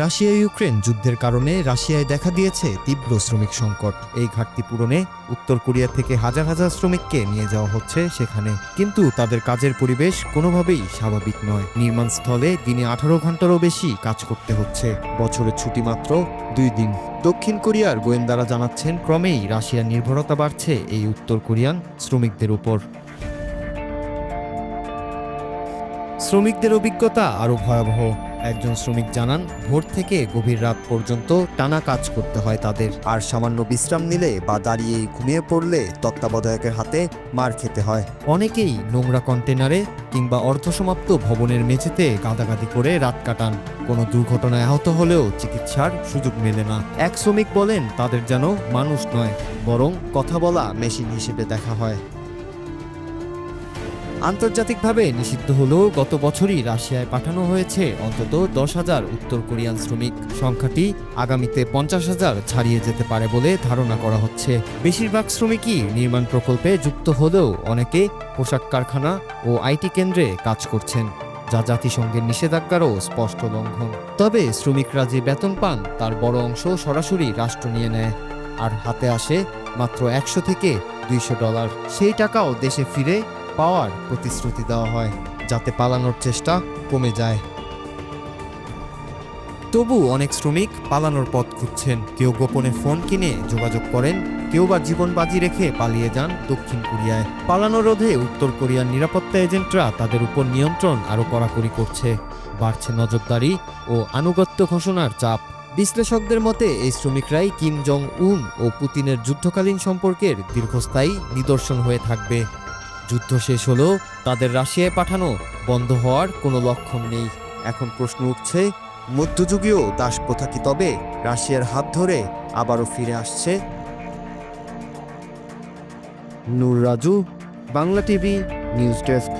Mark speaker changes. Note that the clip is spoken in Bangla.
Speaker 1: রাশিয়া ইউক্রেন যুদ্ধের কারণে রাশিয়ায় দেখা দিয়েছে তীব্র শ্রমিক সংকট। এই ঘাটতি পূরণে উত্তর কোরিয়া থেকে হাজার হাজার শ্রমিককে নিয়ে যাওয়া হচ্ছে সেখানে। কিন্তু তাদের কাজের পরিবেশ কোনোভাবেই স্বাভাবিক নয়। নির্মাণস্থলে দিনে আঠারো ঘন্টারও বেশি কাজ করতে হচ্ছে। বছরের ছুটি মাত্র দুই দিন। দক্ষিণ কোরিয়ার গোয়েন্দারা জানাচ্ছেন, ক্রমেই রাশিয়ার নির্ভরতা বাড়ছে এই উত্তর কোরিয়ান শ্রমিকদের উপর। শ্রমিকদের অভিজ্ঞতা আরও ভয়াবহ। একজন শ্রমিক জানান ভোর থেকে গভীর রাত পর্যন্ত টানা কাজ করতে হয় তাদের। আর সামান্য বিশ্রাম নিলে বা দাঁড়িয়ে ঘুমিয়ে পড়লে তত্ত্বাবধায়কের হাতে মার খেতে হয়। অনেকেই নোংরা কন্টেনারে কিংবা অর্ধসমাপ্ত ভবনের মেঝেতে গাদাগাদি করে রাত কাটান। কোনো দুর্ঘটনায় আহত হলেও চিকিৎসার সুযোগ মেলে না। এক শ্রমিক বলেন তাদের যেন মানুষ নয় বরং কথা বলা মেশিন হিসেবে দেখা হয়। আন্তর্জাতিকভাবে নিষিদ্ধ হলেও গত বছরই রাশিয়ায় পাঠানো হয়েছে অন্তত দশ হাজার উত্তর কোরিয়ান শ্রমিক। সংখ্যাটি আগামীতে পঞ্চাশ হাজার ছাড়িয়ে যেতে পারে বলে ধারণা করা হচ্ছে। বেশিরভাগ শ্রমিকই নির্মাণ প্রকল্পে যুক্ত হলেও অনেকে পোশাক কারখানা ও আইটি কেন্দ্রে কাজ করছেন, যা জাতিসংঘের নিষেধাজ্ঞারও স্পষ্ট লঙ্ঘন। তবে শ্রমিকরা যে বেতন পান, তার বড় অংশ সরাসরি রাষ্ট্র নিয়ে নেয়, আর হাতে আসে মাত্র একশো থেকে দুইশো ডলার। সেই টাকাও দেশে ফিরে পাওয়ার প্রতিশ্রুতি দেওয়া হয়, যাতে পালানোর চেষ্টা কমে যায়। তবু অনেক শ্রমিক পালানোর পথ খুঁজছেন। কেউ গোপনে ফোন কিনে যোগাযোগ করেন, কেউ বা জীবন বাজি রেখে পালিয়ে যান দক্ষিণ কোরিয়ায়। পালানো রোধে উত্তর কোরিয়ার নিরাপত্তা এজেন্টরা তাদের উপর নিয়ন্ত্রণ আরও কড়াকড়ি করছে। বাড়ছে নজরদারি ও আনুগত্য ঘোষণার চাপ। বিশ্লেষকদের মতে, এই শ্রমিকরাই কিম জং উন ও পুতিনের যুদ্ধকালীন সম্পর্কের দীর্ঘস্থায়ী নিদর্শন হয়ে থাকবে। যুদ্ধ শেষ হলেও তাদের রাশিয়ায় পাঠানো বন্ধ হওয়ার কোনো লক্ষণ নেই। এখন প্রশ্ন উঠছে, মধ্যযুগীয় দাস প্রথা কি তবে রাশিয়ার হাত ধরে আবারও ফিরে আসছে? Nur Raju, Bangla TV, news desk.